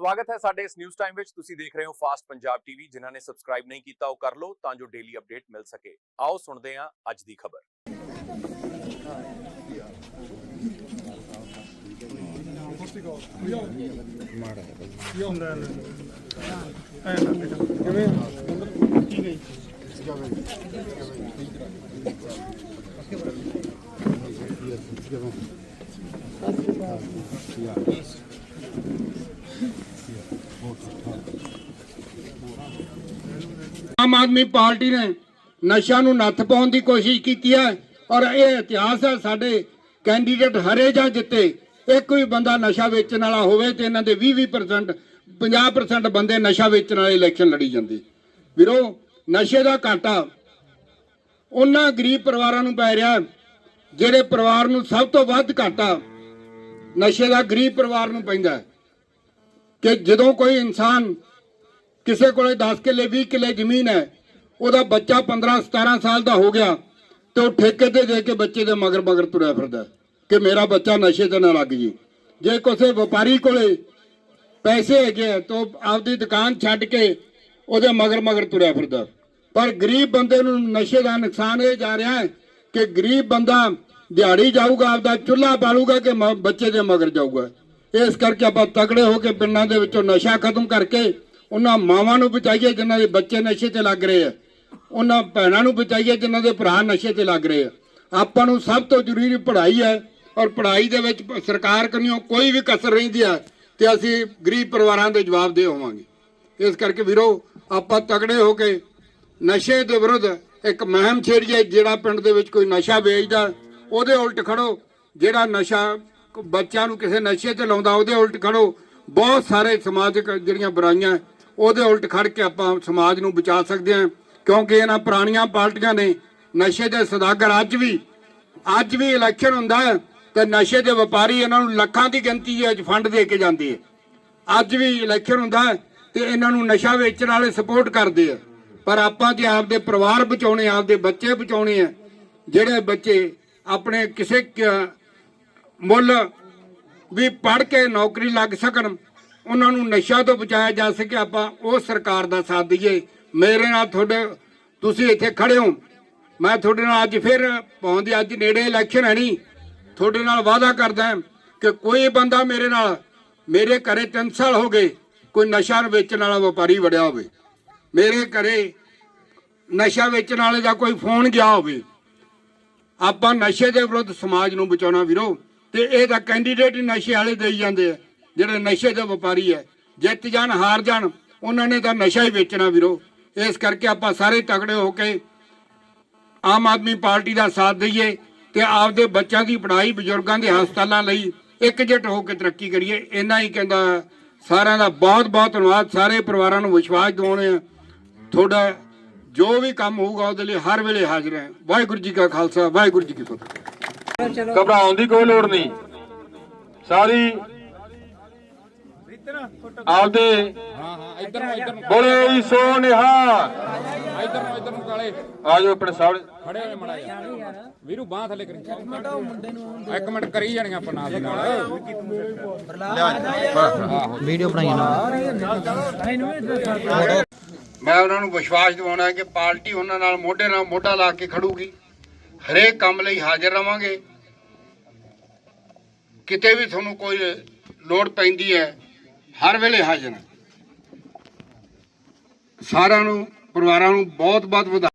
ਸਵਾਗਤ ਹੈ ਸਾਡੇ ਇਸ ਨਿਊਜ਼ ਟਾਈਮ ਵਿੱਚ। ਤੁਸੀਂ ਦੇਖ ਰਹੇ ਹੋ ਫਾਸਟ ਪੰਜਾਬ ਟੀਵੀ ਜਿਨ੍ਹਾਂ ਨੇ ਸਬਸਕ੍ਰਾਈਬ ਨਹੀਂ ਕੀਤਾ, ਉਹ ਕਰ ਲਓ, ਤਾਂ ਜੋ ਡੇਲੀ ਅਪਡੇਟ ਮਿਲ ਸਕੇ। ਆਓ, ਸੁਣਦੇ ਹਾਂ ਅੱਜ ਦੀ ਖਬਰ। ਆਮ ਆਦਮੀ ਪਾਰਟੀ ਨੇ ਨਸ਼ਾ ਨੂੰ ਨੱਥ ਪਾਉਣ ਦੀ ਕੋਸ਼ਿਸ਼ ਕੀਤੀ ਹੈ ਔਰ ਇਹ ਇਤਿਹਾਸ ਹੈ, ਸਾਡੇ ਕੈਂਡੀਡੇਟ ਹਰੇ ਜਾਂ ਜਿੱਤੇ, ਇੱਕ ਵੀ ਬੰਦਾ ਨਸ਼ਾ ਵੇਚਣ ਵਾਲਾ ਹੋਵੇ ਤੇ ਇਹਨਾਂ ਦੇ 20-20% 50% ਬੰਦੇ ਨਸ਼ਾ ਵੇਚਣ ਵਾਲੇ ਇਲੈਕਸ਼ਨ ਲੜੀ ਜਾਂਦੇ। ਵੀਰੋ, ਨਸ਼ੇ ਦਾ ਘਾਟਾ ਉਹਨਾਂ ਗਰੀਬ ਪਰਿਵਾਰਾਂ ਨੂੰ ਪੈ ਰਿਹਾ, ਜਿਹੜੇ ਪਰਿਵਾਰ ਨੂੰ ਸਭ ਤੋਂ ਵੱਧ ਘਾਟਾ ਨਸ਼ੇ ਦਾ ਗਰੀਬ ਪਰਿਵਾਰ ਨੂੰ ਪੈਂਦਾ ਕਿ ਜਦੋਂ ਕੋਈ ਇਨਸਾਨ ਕਿਸੇ ਕੋਲੇ 10 ਕਿੱਲੇ 20 ਕਿੱਲੇ ਜ਼ਮੀਨ ਹੈ, ਉਹਦਾ ਬੱਚਾ 15 17 ਸਾਲ ਦਾ ਹੋ ਗਿਆ ਤੇ ਉਹ ਠੇਕੇ ਤੇ ਦੇ ਕੇ ਬੱਚੇ ਦੇ ਮਗਰ ਮਗਰ ਤੁਰਿਆ ਫਿਰਦਾ ਕਿ ਮੇਰਾ ਬੱਚਾ ਨਸ਼ੇ ਤੇ ਨਾ ਲੱਗ ਜੀ। ਜੇ ਕਿਸੇ ਵਪਾਰੀ ਕੋਲੇ ਪੈਸੇ ਹੈਗੇ ਆ ਤਾਂ ਆਪਦੀ ਦੁਕਾਨ ਛੱਡ ਕੇ ਉਹਦੇ ਮਗਰ ਮਗਰ ਤੁਰਿਆ ਫਿਰਦਾ ਪਰ ਗਰੀਬ ਬੰਦੇ ਨੂੰ ਨਸ਼ੇ ਦਾ ਨੁਕਸਾਨ ਇਹ ਜਾ ਰਿਹਾ ਹੈ ਕਿ ਗਰੀਬ ਬੰਦਾ ਦਿਹਾੜੀ ਜਾਊਗਾ, ਆਪਦਾ ਚੁੱਲ੍ਹਾ ਬਾਲੂਗਾ ਕਿ ਬੱਚੇ ਦੇ ਮਗਰ ਜਾਊਗਾ। ਇਸ ਕਰਕੇ ਆਪਾਂ ਤਗੜੇ ਹੋ ਕੇ ਪਿੰਡਾਂ ਦੇ ਵਿੱਚੋਂ ਨਸ਼ਾ ਖਤਮ ਕਰਕੇ ਉਹਨਾਂ ਮਾਵਾਂ ਨੂੰ ਬਚਾਈਏ ਜਿਨ੍ਹਾਂ ਦੇ ਬੱਚੇ ਨਸ਼ੇ ਤੇ ਲੱਗ ਰਹੇ ਆ। ਉਹਨਾਂ ਭੈਣਾਂ ਨੂੰ ਬਚਾਈਏ ਜਿਨ੍ਹਾਂ ਦੇ ਭਰਾ ਨਸ਼ੇ ਤੇ ਲੱਗ ਰਹੇ ਆ। ਆਪਾਂ ਨੂੰ ਸਭ ਤੋਂ ਜ਼ਰੂਰੀ ਪੜ੍ਹਾਈ ਹੈ ਔਰ ਪੜ੍ਹਾਈ ਦੇ ਵਿੱਚ ਸਰਕਾਰ ਕੰਨਿਓ ਕੋਈ ਵੀ ਕਸਰ ਰਹਿੰਦੀ ਹੈ ਤੇ ਅਸੀਂ ਗਰੀਬ ਪਰਿਵਾਰਾਂ ਦੇ ਜਵਾਬ ਦੇ ਹੋਵਾਂਗੇ। ਇਸ ਕਰਕੇ ਵੀਰੋ, ਆਪਾਂ ਤਗੜੇ ਹੋ ਕੇ ਨਸ਼ੇ ਦੇ ਵਿਰੁੱਧ ਇੱਕ ਮਹਿਮ ਛੇੜੀਏ ਜਿਹੜਾ ਪਿੰਡ ਦੇ ਵਿੱਚ ਕੋਈ ਨਸ਼ਾ ਵੇਚਦਾ, ਉਹਦੇ ਉਲਟ ਖੜੋ, ਜਿਹੜਾ ਨਸ਼ਾ ਬੱਚਿਆਂ ਨੂੰ ਕਿਸੇ ਨਸ਼ੇ 'ਚ ਲਾਉਂਦਾ, ਉਹਦੇ ਉਲਟ ਖੜੋ। ਬਹੁਤ ਸਾਰੇ ਸਮਾਜਿਕ ਜਿਹੜੀਆਂ ਬੁਰਾਈਆਂ, ਉਹਦੇ ਉਲਟ ਖੜ ਕੇ ਆਪਾਂ ਸਮਾਜ ਨੂੰ ਬਚਾ ਸਕਦੇ ਹਾਂ, ਕਿਉਂਕਿ ਇਹਨਾਂ ਪੁਰਾਣੀਆਂ ਪਾਰਟੀਆਂ ਨੇ ਨਸ਼ੇ ਦੇ ਸਦਾਗਰ ਅੱਜ ਵੀ ਅੱਜ ਵੀ ਇਲੈਕਸ਼ਨ ਹੁੰਦਾ ਹੈ ਤੇ ਨਸ਼ੇ ਦੇ ਵਪਾਰੀ ਇਹਨਾਂ ਨੂੰ ਲੱਖਾਂ ਦੀ ਗਿਣਤੀ ਵਿੱਚ ਫੰਡ ਦੇ ਕੇ ਜਾਂਦੇ ਆ। ਅੱਜ ਵੀ ਇਲੈਕਸ਼ਨ ਹੁੰਦਾ ਹੈ ਤੇ ਇਹਨਾਂ ਨੂੰ ਨਸ਼ਾ ਵੇਚਣ ਵਾਲੇ ਸਪੋਰਟ ਕਰਦੇ ਆ। ਪਰ ਆਪਾਂ ਤੇ ਆਪਦੇ ਪਰਿਵਾਰ ਬਚਾਉਣੇ, ਆਪਦੇ ਬੱਚੇ ਬਚਾਉਣੇ ਆ, ਜਿਹੜੇ ਬੱਚੇ ਆਪਣੇ ਕਿਸੇ ਮੁੱਲ ਵੀ ਪੜ ਕੇ ਨੌਕਰੀ ਲੱਗ ਸਕਣ, ਉਹਨਾਂ ਨੂੰ ਨਸ਼ਾ ਤੋਂ ਬਚਾਇਆ ਜਾ ਸਕੇ, ਆਪਾਂ ਉਹ ਸਰਕਾਰ ਦਾ ਸਾਥ ਦਈਏ। ਮੇਰੇ ਨਾਲ ਤੁਹਾਡੇ, ਤੁਸੀਂ ਇੱਥੇ ਖੜੇ ਹੋ। ਮੈਂ ਤੁਹਾਡੇ ਨਾਲ ਅੱਜ ਫਿਰ ਪਾਉਂਦੀ ਅੱਜ ਨੇੜੇ ਇਲੈਕਸ਼ਨ ਹੈ ਨਹੀਂ। ਤੁਹਾਡੇ ਨਾਲ ਵਾਅਦਾ ਕਰਦਾ ਕਿ ਕੋਈ ਬੰਦਾ ਮੇਰੇ ਨਾਲ, ਮੇਰੇ ਘਰੇ 3 ਸਾਲ ਹੋ ਗਏ, ਕੋਈ ਨਸ਼ਾ ਵੇਚਣ ਵਾਲਾ ਵਪਾਰੀ ਵੜਿਆ ਹੋਵੇ। ਮੇਰੇ ਘਰੇ ਨਸ਼ਾ ਵੇਚਣ ਵਾਲੇ ਦਾ ਕੋਈ ਫੋਨ ਗਿਆ ਹੋਵੇ। ਆਪਾਂ ਨਸ਼ੇ ਦੇ ਵਿਰੁੱਧ ਸਮਾਜ ਨੂੰ ਬਚਾਉਣਾ ਵੀਰੋ। ਤੇ ਇਹ ਤਾਂ ਕੈਂਡੀਡੇਟ ਹੀ ਨਸ਼ੇ ਵਾਲੇ ਦੇਈ ਜਾਂਦੇ ਆ, ਜਿਹੜੇ ਨਸ਼ੇ ਦੇ ਵਪਾਰੀ ਹੈ ਜਿੱਤ ਜਾਣ, ਹਾਰ ਜਾਣ, ਉਹਨਾਂ ਨੇ ਤਾਂ ਨਸ਼ਾ ਹੀ ਵੇਚਣਾ ਵੀਰੋ। ਇਸ ਕਰਕੇ ਆਪਾਂ ਸਾਰੇ ਤਕੜੇ ਹੋ ਕੇ ਆਮ ਆਦਮੀ ਪਾਰਟੀ ਦਾ ਸਾਥ ਦਈਏ ਤੇ ਆਪਦੇ ਬੱਚਿਆਂ ਦੀ ਪੜ੍ਹਾਈ, ਬਜ਼ੁਰਗਾਂ ਦੇ ਹਸਪਤਾਲਾਂ ਲਈ ਇਕਜੁੱਟ ਹੋ ਕੇ ਤਰੱਕੀ ਕਰੀਏ। ਇੰਨਾ ਹੀ ਕਹਿੰਦਾ ਸਾਰਿਆਂ ਦਾ ਬਹੁਤ ਬਹੁਤ ਧੰਨਵਾਦ। ਸਾਰੇ ਪਰਿਵਾਰਾਂ ਨੂੰ ਵਿਸ਼ਵਾਸ ਦਿਵਾਉਣੇ ਆ। ਤੁਹਾਡਾ ਜੋ ਵੀ ਕੰਮ ਹੋਊਗਾ, ਉਹਦੇ ਲਈ ਹਰ ਵੇਲੇ ਹਾਜ਼ਰ ਹੈ। ਵਾਹਿਗੁਰੂ ਜੀ ਕਾ ਖਾਲਸਾ, ਵਾਹਿਗੁਰੂ ਜੀ ਕੀ ਫਤਿਹ। ਘਬਰਾਉਣ ਦੀ ਕੋਈ ਲੋੜ ਨਹੀਂ। ਸਾਰੀ ਆਪਦੇ ਬੋਲੇ ਸੋ ਨਿਹਾਲ। ਇਧਰ ਨੂੰ ਇਧਰ ਨੂੰ ਕਾਲੇ। ਆਜੋ ਆਪਣੇ ਸਾਹਮਣੇ। ਖੜੇ ਹੋਏ ਮੜਾ ਯਾਰ। ਵੀਰੂ ਬਾਹ ਥੱਲੇ ਕਰੀ। ਇੱਕ ਮਿੰਟ ਕਰੀ ਜਾਣੀਆਂ ਆਪਾਂ ਨਾਲ ਦੀ ਨਾਲ। ਮੈਂ ਉਹਨਾਂ ਨੂੰ ਵਿਸ਼ਵਾਸ ਦਿਵਾਉਣਾ ਹੈ ਕਿ ਪਾਰਟੀ ਉਹਨਾਂ ਨਾਲ ਮੋਢੇ ਨਾਲ ਮੋਢਾ ਲਾ ਕੇ ਖੜੂਗੀ। ਹਰੇਕ ਕੰਮ ਲਈ ਹਾਜ਼ਰ ਰਵਾਂਗੇ। ਕਿਤੇ ਵੀ ਤੁਹਾਨੂੰ ਕੋਈ ਲੋੜ ਪੈਂਦੀ ਹੈ, ਹਰ ਵੇਲੇ ਹਾਜ਼ਰ ਹਾਂ। ਸਾਰਿਆਂ ਨੂੰ, ਪਰਿਵਾਰਾਂ ਨੂੰ ਬਹੁਤ ਬਹੁਤ ਵਧਾਈ।